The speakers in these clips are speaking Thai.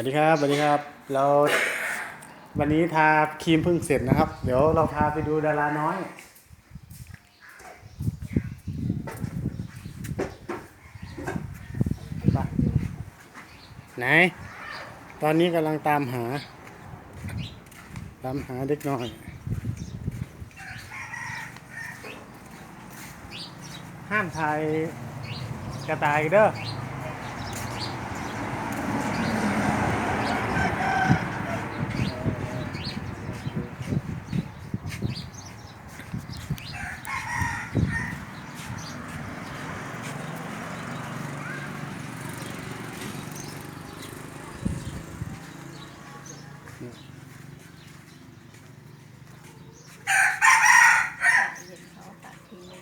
วัสดีครับสวัสดีครับ เราวันนี้ทาครีมเพิ่งเสร็จนะครับ เดี๋ยวเราพาไปดูดาราน้อย ไหน ตอนนี้กำลังตามหา ตามหาเด็กน้อยห้ามถ่ายกระต่ายเด้อ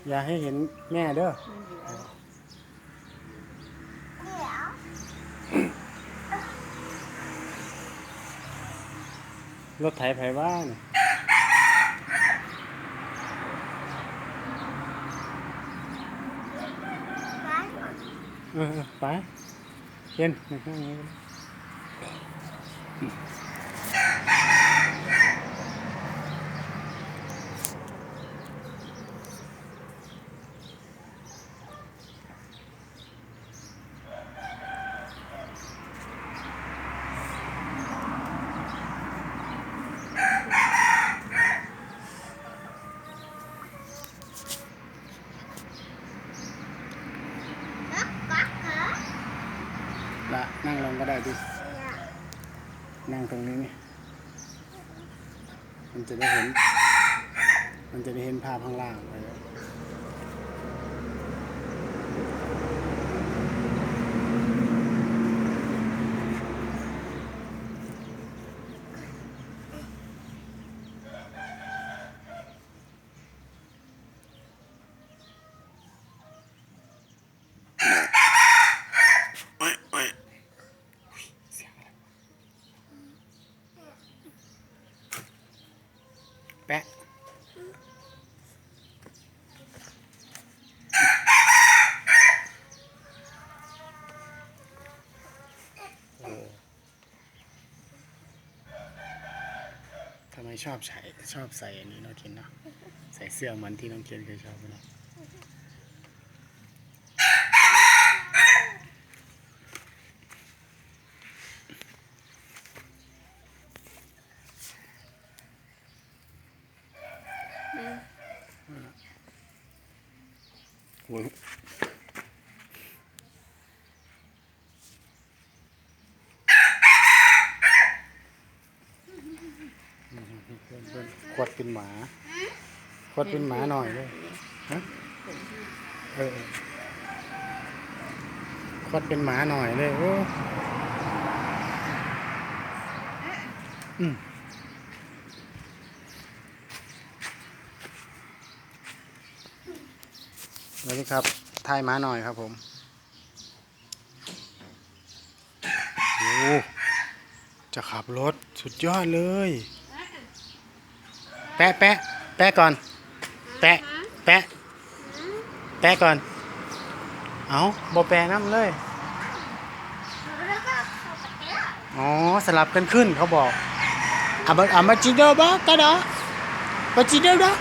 อย่าให้เห็นแม่เด้อรถไถไผบ้านเออเออไปเย็นนั่งข้างนี้ละ นั่งลงก็ได้ดิ นั่งตรงนี้นี่ มันจะได้เห็น มันจะได้เห็นภาพข้างล่างเลย แปะทำไมชอบใส่ชอบใส่อันนี้น้องเคนเนาะใส่เสื้อมันที่น้องเคนเคยชอบเนาะ โอ้ยขวดเป็นหมาขวดเป็นหมาหน่อยเลยฮะเออเออขวดเป็นหมาหน่อยเลยโอ้อืม สวัสดีครับทายหมาหน่อยครับผมโอ้จะขับรถสุดยอดเลย แปะแปะแปะก่อน แปะแปะแปะก่อน เอาบอแปะน้ำเลย อ๋อ สลับกันขึ้นเขาบอกอามาอามาจีเดอร์บ้ากระดามาจีเดอร์บ้า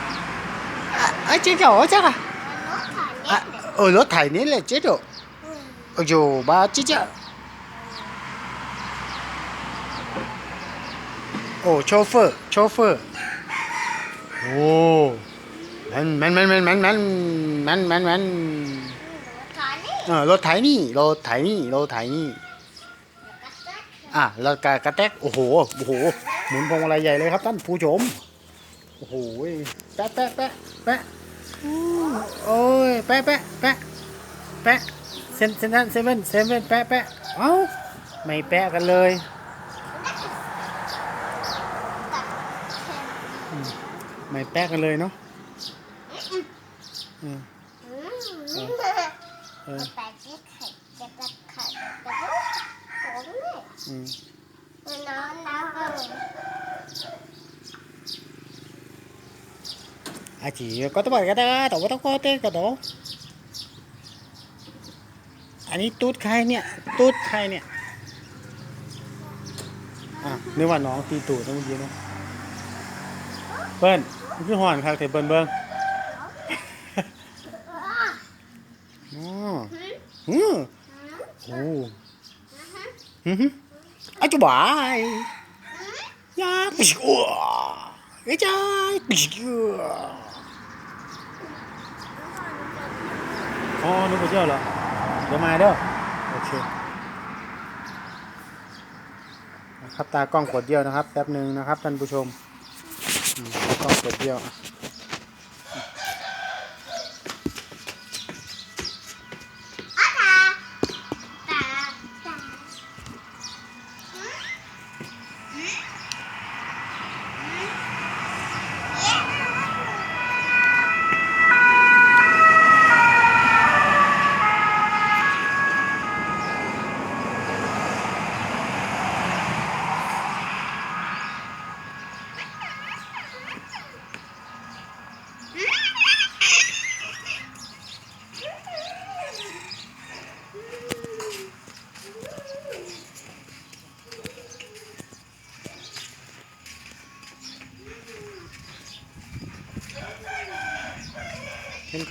อะเจ๊จ๋อจ้ะอะเออรถไถนี่แหละ เจ๊จ๋อโอ้โยบ้าจีจ๋อโอ้โชเฟอร์โชเฟอร์โอ้มันมันมันมันมันมันมันมันมันเออรถไถนี่รถไถนี่รถไถนี่อะรถกระแตกโอ้โหโอ้โหหมุนพวงมาลัยใหญ่เลยครับท่านผู้ชมโอ้โหแปะแปะแปะแปะอู้ โอ้ย แปะแปะแปะแปะเซนเซนเซเว่นเซเว่นแปะแปะเอ้าไม่แปะกันเลย ไม่แปะกันเลยเนาะอืมเอ อาจีก็ต้องบอกกันนะแต่ว่าต้องก็เต้กันเนาะอันนี้ตุ๊ดใครเนี่ยตุ๊ดใครเนี่ยอะนึกว่าน้องตีตูดนะเมื่อกี้นะเบิ้ลพี่หอนครับแต่เบิ้ลเบิ้ลอ๋ออือโอ้อืออาจุบายยากปิ๊กอ้วไอ้จ้าปิ๊กอ้ว อ๋อนึกว่าเจ้าเหรอเดี๋ยวมาเด้อโอเคนะครับตากล้องกดเดียวนะครับแป๊บหนึ่งนะครับท่านผู้ชม กล้องกดเดียว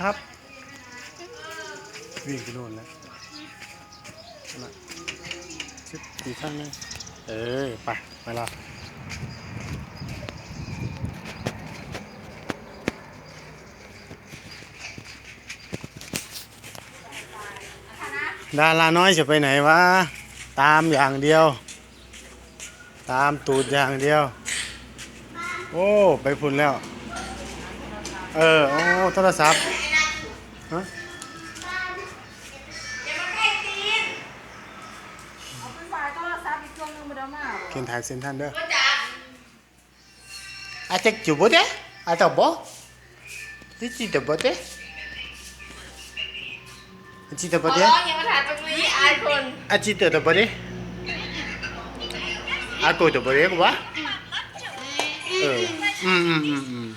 ครับ วิ่งไปโน่นแล้วนะชิบตีข้างเลยเออไปไปละดาราน้อยจะไปไหนวะ ตามอย่างเดียว ตามตูดอย่างเดียว โอ้ ไปพุ่นแล้ว เออ โอ้ โทรศัพท์ ฮะอย่ามาใกล้ตีนเอาไปฝากโทรศัพท์อีกเครื่องนึงมาเดี๋ยวมาเขียนถ่ายเซ็นทรันเด้อก็จับอาจจะจุบบ่เด้อาจจะบ่ที่จิตบ่เด้จิตขบ่อเด้ร้องอย่ามาถ่ายตรงนี้อายคนอาจิตบ่เด้อาตัวบ่เด้ก็ว่าเอออืมอืมอืม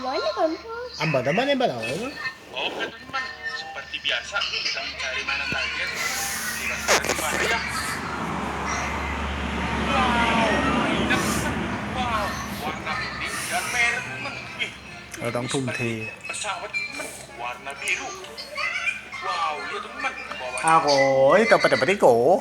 banyak kan Ambal naman eh balaw. Oo, oh, ganun man. Seperti biasa, kita mencari mana lagi. Tidak di mana ya. Wow, đang thùng thì À rồi, tao bật bật cái cổ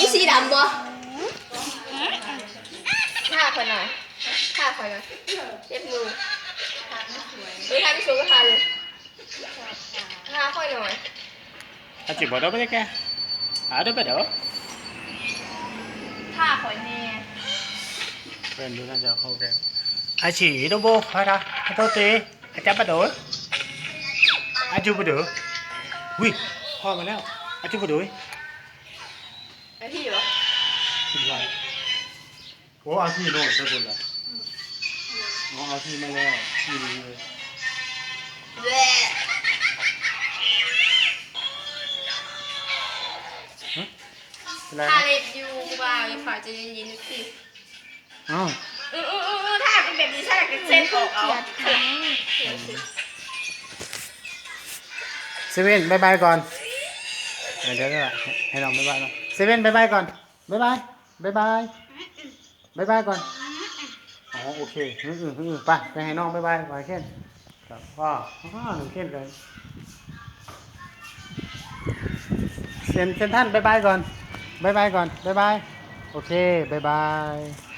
นี่สีดำบ่ท่าคนหน่อยท่าคนหน่อยเจ็บมือมือท่าไม่สูงก็ท่าเลยท่าค่อยหน่อยอาจิบ่ได้บ่ได้แกอาได้บ่เด้อท่าคอยแน่เพื่อนดูน่าจะเข้าแกอาฉีโดโไอพี่เหรอคิดว่าโอ้อาที่โน่นจะบุญละอ๋ออาที่มาแล้วที่นี่เลยเว้ยเป็นไรท่านะเล็บอยู่กูบ่าวอย่าฝ่าใจะเย็นๆนิดสิอ้าวอืออืออือท่าเป็นแบบนี้ท่าเป็นเส้นออกเอาเซเว่นบายบายก่อน เดี๋ยวเดี๋ยวเดี๋ยวให้น้องบายบายก่อนเซ เว่นบายบายก่อนบายบายบายบายบายบายก่อนอ๋อโอเคอืออืมอืมไปไปให้น้องบายบายไปเช่นครับพ่อพ่อหนึ่งเช่นเลยเซนเซนท่านบายบายก่อนบายบายก่อนบายบายโอเคบายบาย